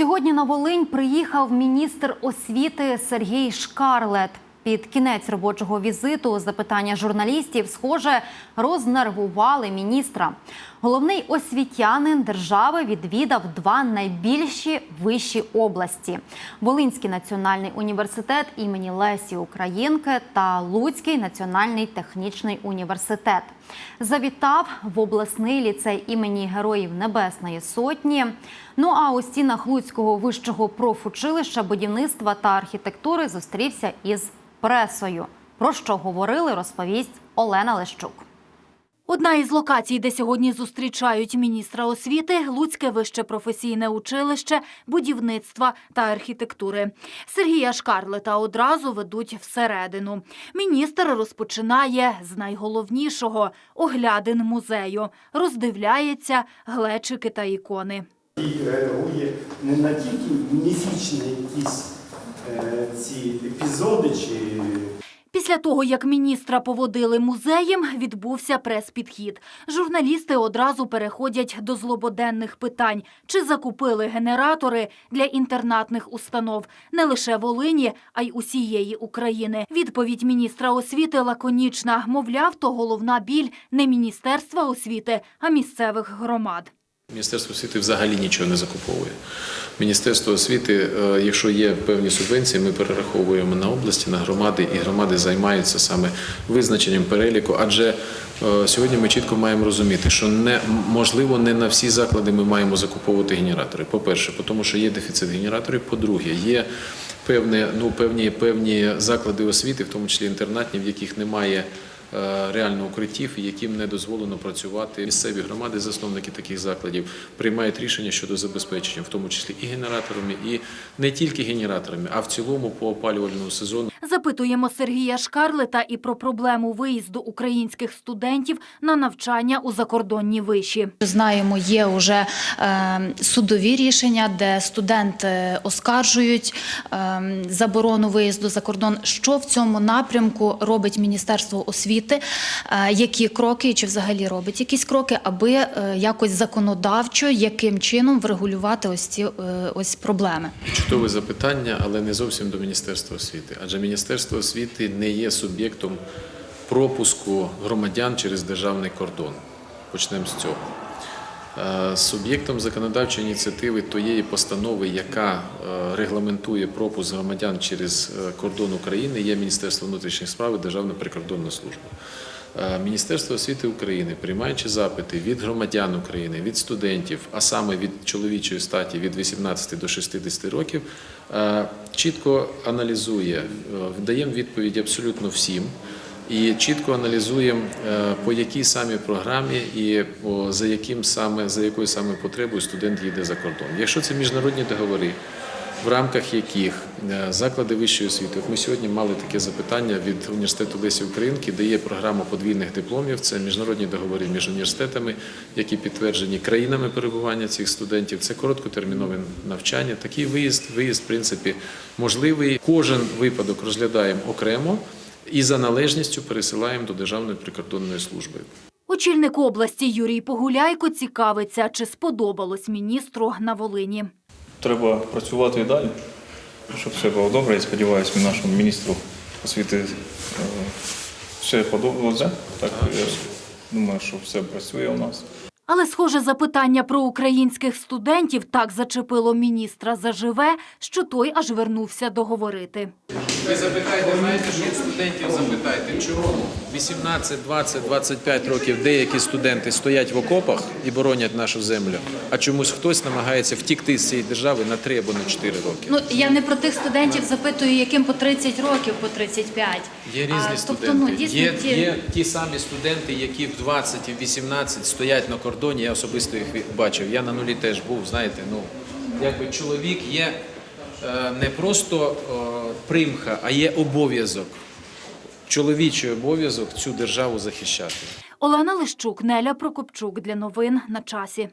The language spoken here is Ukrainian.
Сьогодні на Волинь приїхав міністр освіти Сергій Шкарлет. Під кінець робочого візиту запитання журналістів, схоже, рознервували міністра. Головний освітянин держави відвідав два найбільші вищі області: Волинський національний університет імені Лесі Українки та Луцький національний технічний університет. Завітав в обласний ліцей імені Героїв Небесної Сотні. Ну а у стінах Луцького вищого профучилища будівництва та архітектури зустрівся із пресою. Про що говорили, розповість Олена Лещук. Одна із локацій, де сьогодні зустрічають міністра освіти – Луцьке вище професійне училище будівництва та архітектури. Сергія Шкарлета одразу ведуть всередину. Міністр розпочинає з найголовнішого – оглядин музею. Роздивляється глечики та ікони. і реагує не на тільки міфічні якісь ці епізоди чи Після того, як міністра поводили музеєм, відбувся прес-підхід. Журналісти одразу переходять до злободенних питань. Чи закупили генератори для інтернатних установ не лише Волині, а й усієї України? Відповідь міністра освіти лаконічна. Мовляв, то головна біль не Міністерства освіти, а місцевих громад. Міністерство освіти взагалі нічого не закуповує. Міністерство освіти, е, якщо є певні субвенції, ми перераховуємо на області, на громади, і громади займаються саме визначенням переліку. Адже е, сьогодні ми чітко маємо розуміти, що не можливо не на всі заклади ми маємо закуповувати генератори. По-перше, тому що є дефіцит генераторів. По-друге, є певне, ну, певні, певні заклади освіти, в тому числі інтернатні, в яких немає реально укриттів, яким не дозволено працювати. Місцеві громади, засновники таких закладів, приймають рішення щодо забезпечення, в тому числі і генераторами, і не тільки генераторами, а в цілому по опалювальному сезону. Запитуємо Сергія Шкарлета і про проблему виїзду українських студентів на навчання у закордонні виші. Знаємо, є вже е, судові рішення, де студенти оскаржують е, заборону виїзду за кордон. Що в цьому напрямку робить Міністерство освіти? Е, які кроки, чи взагалі робить якісь кроки, аби е, якось законодавчо, яким чином врегулювати ось ці е, ось проблеми? Чудове запитання, але не зовсім до Міністерства освіти. Адже Міністерство освіти не є суб'єктом пропуску громадян через державний кордон. Почнемо з цього. Е, Суб'єктом законодавчої ініціативи тієї постанови, яка е, регламентує пропуск громадян через е, кордон України, є Міністерство внутрішніх справ і Державна прикордонна служба. Міністерство освіти України, приймаючи запити від громадян України, від студентів, а саме від чоловічої статі від 18 до 60 років, чітко аналізує, даємо відповіді абсолютно всім. І чітко аналізуємо, е, по якій саме програмі і за яким саме за якою саме потребою студент їде за кордон. Якщо це міжнародні договори, в рамках яких е, заклади вищої освіти, ми сьогодні мали таке запитання від університету Лесі Українки, де є програма подвійних дипломів. Це міжнародні договори між університетами, які підтверджені країнами перебування цих студентів. Це короткотермінове навчання. Такий виїзд, виїзд, в принципі, можливий. Кожен випадок розглядаємо окремо і за належністю пересилаємо до Державної прикордонної служби. Очільник області Юрій Погуляйко цікавиться, чи сподобалось міністру на Волині. Треба працювати і далі, щоб все було добре. І сподіваюся, ми нашому міністру освіти е, все подобається. Так, я думаю, що все працює у нас. Але, схоже, запитання про українських студентів так зачепило міністра заживе, що той аж вернувся договорити. Ви запитайте, знаєте, що студентів запитайте, чому 18, 20, 25 років деякі студенти стоять в окопах і боронять нашу землю, а чомусь хтось намагається втікти з цієї держави на 3 або на 4 роки. Ну я не про тих студентів запитую, яким по 30 років, по 35. Є різні А, студенти. Тобто, ну, дійсно, є, ті... є ті самі студенти, які в 20 і в 18 стоять на кордоні. Я особисто їх бачив. Я на нулі теж був. Знаєте, ну якби чоловік є не просто е, примха, а є обов'язок. Чоловічий обов'язок цю державу захищати. Олена Лищук, Неля Прокопчук для новин на часі.